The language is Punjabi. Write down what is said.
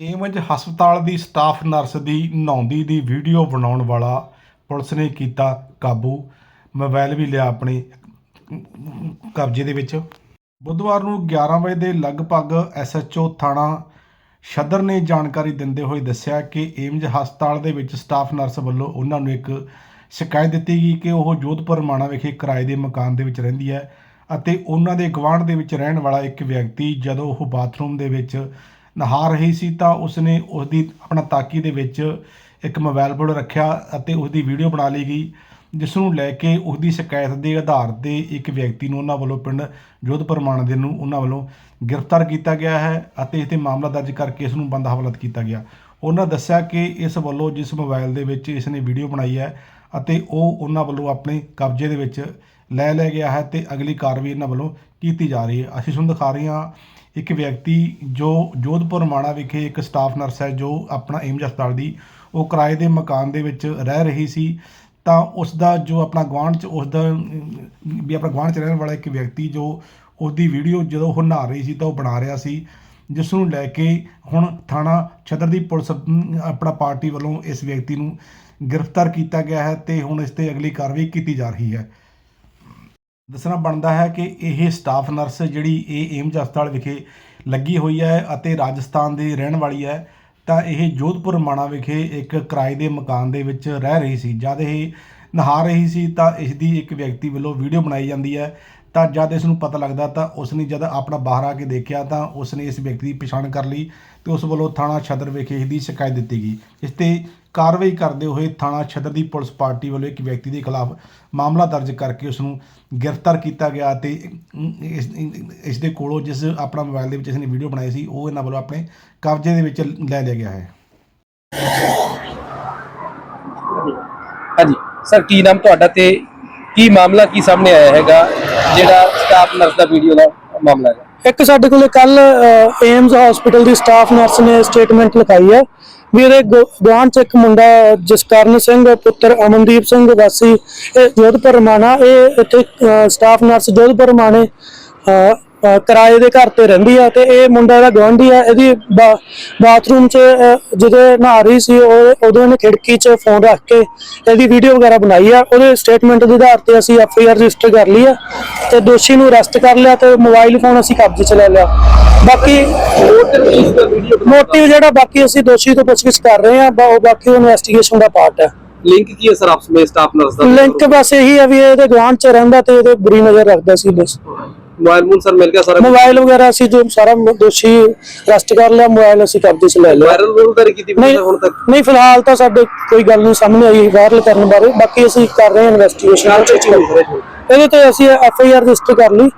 ਏਮਜ ਹਸਪਤਾਲ ਦੀ ਸਟਾਫ ਨਰਸ ਦੀ ਨਹਾਉਂਦੀ ਦੀ ਵੀਡੀਓ ਬਣਾਉਣ ਵਾਲਾ ਪੁਲਿਸ ਨੇ ਕੀਤਾ ਕਾਬੂ। ਮੋਬਾਈਲ ਵੀ ਲਿਆ ਆਪਣੇ ਕਬਜ਼ੇ ਦੇ ਵਿੱਚ। ਬੁੱਧਵਾਰ ਨੂੰ 11 ਵਜੇ ਦੇ ਲਗਭਗ ਐਸਐਚਓ ਥਾਣਾ ਸ਼ਦਰ ਨੇ ਜਾਣਕਾਰੀ ਦਿੰਦੇ ਹੋਏ ਦੱਸਿਆ ਕਿ ਏਮਜ ਹਸਪਤਾਲ ਦੇ ਵਿੱਚ ਸਟਾਫ ਨਰਸ ਵੱਲੋਂ ਉਹਨਾਂ ਨੂੰ ਇੱਕ ਸ਼ਿਕਾਇਤ ਦਿੱਤੀ ਗਈ ਕਿ ਉਹ ਜੋਧਪੁਰ ਮਾਣਾ ਵਿਖੇ ਕਿਰਾਏ ਦੇ ਮਕਾਨ ਦੇ ਵਿੱਚ ਰਹਿੰਦੀ ਹੈ ਅਤੇ ਉਹਨਾਂ ਦੇ ਗਵਾਂਢ ਦੇ ਵਿੱਚ ਰਹਿਣ ਵਾਲਾ ਇੱਕ ਵਿਅਕਤੀ ਜਦੋਂ ਉਹ ਬਾਥਰੂਮ ਦੇ ਵਿੱਚ ਨਹਾ ਰਹੀ ਸੀ ਤਾਂ ਉਸਨੇ ਉਸਦੀ ਆਪਣਾ ਤਾਕੀ ਦੇ ਵਿੱਚ ਇੱਕ ਮੋਬਾਈਲ ਫੋਨ ਰੱਖਿਆ ਅਤੇ ਉਸਦੀ ਵੀਡੀਓ ਬਣਾ ਲਈ ਗਈ ਜਿਸ ਨੂੰ ਲੈ ਕੇ ਉਸਦੀ ਸ਼ਿਕਾਇਤ ਦੇ ਆਧਾਰ ਤੇ ਇੱਕ ਵਿਅਕਤੀ ਨੂੰ ਉਹਨਾਂ ਵੱਲੋਂ ਪਿੰਡ ਜੋਧਪੁਰ ਮਾਨ ਦੇ ਨੂੰ ਉਹਨਾਂ ਵੱਲੋਂ ਗ੍ਰਿਫਤਾਰ ਕੀਤਾ ਗਿਆ ਹੈ ਅਤੇ ਇਸ ਤੇ ਮਾਮਲਾ ਦਰਜ ਕਰਕੇ ਇਸ ਨੂੰ ਬੰਦ ਹਵਾਲਤ ਕੀਤਾ ਗਿਆ। ਉਹਨਾਂ ਦੱਸਿਆ ਕਿ ਇਸ ਵੱਲੋਂ ਜਿਸ ਮੋਬਾਈਲ ਦੇ ਵਿੱਚ ਇਸ ਨੇ ਵੀਡੀਓ ਬਣਾਈ ਹੈ ਅਤੇ ਉਹ ਉਹਨਾਂ ਵੱਲੋਂ ਆਪਣੇ ਕਬਜ਼ੇ ਦੇ ਵਿੱਚ ਲੈ ਲਿਆ ਗਿਆ ਹੈ ਤੇ ਅਗਲੀ ਕਾਰਵਾਈ ਇਹਨਾਂ ਵੱਲੋਂ ਕੀਤੀ ਜਾ ਰਹੀ ਹੈ। ਅਸੀਂ ਤੁਹਾਨੂੰ ਦਿਖਾ ਰਹੇ ਹਾਂ ਇੱਕ ਵਿਅਕਤੀ ਜੋ ਜੋਧਪੁਰ ਮਾਣਾ ਵਿਖੇ ਇੱਕ ਸਟਾਫ ਨਰਸ ਹੈ, ਜੋ ਆਪਣਾ ਏਮਜ ਹਸਪਤਾਲ ਦੀ ਉਹ ਕਿਰਾਏ ਦੇ ਮਕਾਨ ਦੇ ਵਿੱਚ ਰਹਿ ਰਹੀ ਸੀ, ਤਾਂ ਉਸ ਦਾ ਜੋ ਆਪਣਾ ਗੁਆਂਢ ਚ ਉਸ ਦਾ ਵੀ ਆਪਣਾ ਗੁਆਂਢ ਚ ਰਹਿਣ ਵਾਲਾ ਇੱਕ ਵਿਅਕਤੀ ਜੋ ਉਸ ਦੀ ਵੀਡੀਓ ਜਦੋਂ ਉਹ ਨਹਾ ਰਹੀ ਸੀ ਤਾਂ ਉਹ ਬਣਾ ਰਿਹਾ ਸੀ, ਜਿਸ ਨੂੰ ਲੈ ਕੇ ਹੁਣ ਥਾਣਾ ਛਦਰ ਦੀ ਪੁਲਿਸ ਆਪਣਾ ਪਾਰਟੀ ਵੱਲੋਂ ਇਸ ਵਿਅਕਤੀ ਨੂੰ ਗ੍ਰਿਫਤਾਰ ਕੀਤਾ ਗਿਆ ਹੈ ਤੇ ਹੁਣ ਇਸ ਤੇ ਅਗਲੀ ਕਾਰਵਾਈ ਕੀਤੀ ਜਾ ਰਹੀ ਹੈ। ਦੱਸਣਾ ਬਣਦਾ ਹੈ ਕਿ ਇਹ ਸਟਾਫ ਨਰਸ ਜਿਹੜੀ ਇਹ ਏਮਜ ਹਸਪਤਾਲ ਵਿਖੇ ਲੱਗੀ ਹੋਈ ਹੈ ਅਤੇ ਰਾਜਸਥਾਨ ਦੀ ਰਹਿਣ ਵਾਲੀ ਹੈ। ਤਾਂ ਇਹ ਜੋਧਪੁਰ ਮਾਣਾ ਵਿਖੇ ਇੱਕ ਕਿਰਾਏ ਦੇ ਮਕਾਨ ਦੇ ਵਿੱਚ ਰਹਿ ਰਹੀ ਸੀ। ਜਦ ਇਹ ਨਹਾ ਰਹੀ ਸੀ ਤਾਂ ਇਸ ਦੀ ਇੱਕ ਵਿਅਕਤੀ ਵੱਲੋਂ ਵੀਡੀਓ ਬਣਾਈ ਜਾਂਦੀ ਹੈ ਤਾਂ ਜਦ ਇਸ ਨੂੰ ਪਤਾ ਲੱਗਦਾ ਤਾਂ ਉਸ ਨੇ ਜਦ ਆਪਣਾ ਬਾਹਰ ਆ ਕੇ ਦੇਖਿਆ ਤਾਂ ਉਸ ਨੇ ਇਸ ਵਿਅਕਤੀ ਦੀ ਪਛਾਣ ਕਰ ਲਈ ਤੇ ਉਸ ਵੱਲੋਂ ਥਾਣਾ ਛਦਰ ਵਿਖੇ ਇਸ ਦੀ ਸ਼ਿਕਾਇਤ ਦਿੱਤੀ ਗਈ। ਇਸ ਤੇ ਕਾਰਵਾਈ ਕਰਦੇ ਹੋਏ ਥਾਣਾ ਛਦਰ ਦੀ ਪੁਲਿਸ ਪਾਰਟੀ ਵੱਲੋਂ ਇੱਕ ਵਿਅਕਤੀ ਦੇ ਖਿਲਾਫ ਮਾਮਲਾ ਦਰਜ ਕਰਕੇ ਉਸ ਨੂੰ ਗ੍ਰਿਫਤਾਰ ਕੀਤਾ ਗਿਆ ਤੇ ਇਸ ਇਸ ਦੇ ਕੋਲੋਂ ਜਿਸ ਆਪਣਾ ਮੋਬਾਈਲ ਦੇ ਵਿੱਚ ਇਸ ਨੇ ਵੀਡੀਓ ਬਣਾਈ ਸੀ, ਉਹ ਇਹਨਾਂ ਵੱਲੋਂ ਆਪਣੇ ਕਬਜ਼ੇ ਦੇ ਵਿੱਚ ਲੈ ਲਿਆ ਗਿਆ ਹੈ। ਹਾਂਜੀ। ਸਰ, ਕੀ ਨਾਮ ਤੁਹਾਡਾ ਤੇ ਕੀ ਮਾਮਲਾ ਕੀ ਸਾਹਮਣੇ ਆਇਆ ਹੈਗਾ? ਜਿਹੜਾ ਸਟਾਫ ਨਰਸ ਦਾ ਵੀਡੀਓ ਦਾ ਮਾਮਲਾ ਹੈ ਇੱਕ ਸਾਡੇ ਕੋਲੇ ਕੱਲ ਏਮਸ ਹਸਪੀਟਲ ਦੀ ਸਟਾਫ ਨਰਸ ਨੇ ਸਟੇਟਮੈਂਟ ਲਿਖਾਈ ਹੈ ਵੀ ਇਹਦੇ ਗਵਾਂਢ ਚ ਇੱਕ ਮੁੰਡਾ, ਜਸਕਰਨ ਸਿੰਘ, ਪੁੱਤਰ ਅਮਨਦੀਪ ਸਿੰਘ ਵਾਸੀ, ਇਹ ਜੋਧਪੁਰ ਰਮਾਣਾ, ਇਹ ਇੱਥੇ ਸਟਾਫ ਨਰਸ ਜੋਧਪੁਰ ਰਮਾਣੇ ਕਿਰਾਏ ਦੇ ਘਰ ਤੇ ਰਹਿੰਦੀ ਆ ਤੇ ਇਹ ਮੁੰਡਾ ਇਹਦਾ ਗਵਾਂਢੀ ਆ ਇਹਦੀ ਬਾਥਰੂਮ 'ਚ ਜਦੋਂ ਨਹਾ ਰਹੀ ਸੀ ਉਹ ਉਦੋਂ ਇਹਨੇ ਖਿੜਕੀ 'ਚ ਫੋਨ ਰੱਖ ਕੇ ਇਹਦੀ ਵੀਡੀਓ ਵਗੈਰਾ ਬਣਾਈ ਆ। ਉਹਦੇ ਸਟੇਟਮੈਂਟ ਦੇ ਆਧਾਰ ਤੇ ਅਸੀਂ ਐਫ ਆਈ ਆਰ ਰਜਿਸਟਰ ਕਰ ਲਈ ਆ ਤੇ ਦੋਸ਼ੀ ਨੂੰ ਅਰੈਸਟ ਕਰ ਲਿਆ ਤੇ ਮੋਬਾਈਲ ਫੋਨ ਅਸੀਂ ਕਬਜ਼ੇ 'ਚ ਲੈ ਲਿਆ। ਬਾਕੀ ਮੋਟਿਵ ਜਿਹੜਾ ਬਾਕੀ ਅਸੀਂ ਦੋਸ਼ੀ ਤੋਂ ਪੁੱਛਗਿੱਛ ਕਰ ਰਹੇ ਆ ਉਹ ਬਾਕੀ ਇਨਵੈਸਟੀਗੇਸ਼ਨ ਦਾ ਪਾਰਟ ਹੈ ਲਿੰਕ ਕੀ ਹੈ ਸਰ ਆਪਸ ਵਿੱਚ ਸਟਾਫ ਨਰਸ ਦਾ ਲਿੰਕ ਬਸ ਇਹੀ ਹੈ ਵੀ ਇਹਦੇ ਗਵਾਂਢ 'ਚ ਰਹਿੰਦਾ ਤੇ ਇਹਦੇ ਬੁਰੀ ਨਜ਼ਰ ਰੱਖਦਾ ਸੀ ਬਸ। ਮੋਬਾਈਲ ਮੂਨ ਸਰ ਮਿਲ ਗਿਆ ਸਾਰਾ ਮੋਬਾਈਲ ਵਗੈਰਾ ਅਸੀਂ ਜੋ ਸਾਰਾ ਦੋਸ਼ੀ ਅਰੈਸਟ ਕਰ ਲਿਆ ਮੋਬਾਈਲ ਅਸੀਂ ਕਬਜ਼ੇ 'ਚ ਲੈ ਲਿਆ। ਵਾਇਰਲ ਵੂਲ ਕੀਤੀ ਨਹੀਂ ਹੁਣ ਤੱਕ? ਨਹੀਂ ਫਿਲਹਾਲ ਤਾਂ ਸਾਡੇ ਕੋਈ ਗੱਲ ਨਹੀਂ ਸਾਹਮਣੇ ਆਈ ਵਾਇਰਲ ਕਰਨ ਬਾਰੇ। ਬਾਕੀ ਅਸੀਂ ਕਰ ਰਹੇ ਹਾਂ ਇਨਵੈਸਟੀਗੇਸ਼ਨ ਇਹਦੇ ਤੇ ਅਸੀਂ ਐਫ ਆਈ ਆਰ ਰਜਿਸਟਰ ਕਰ ਲਈ।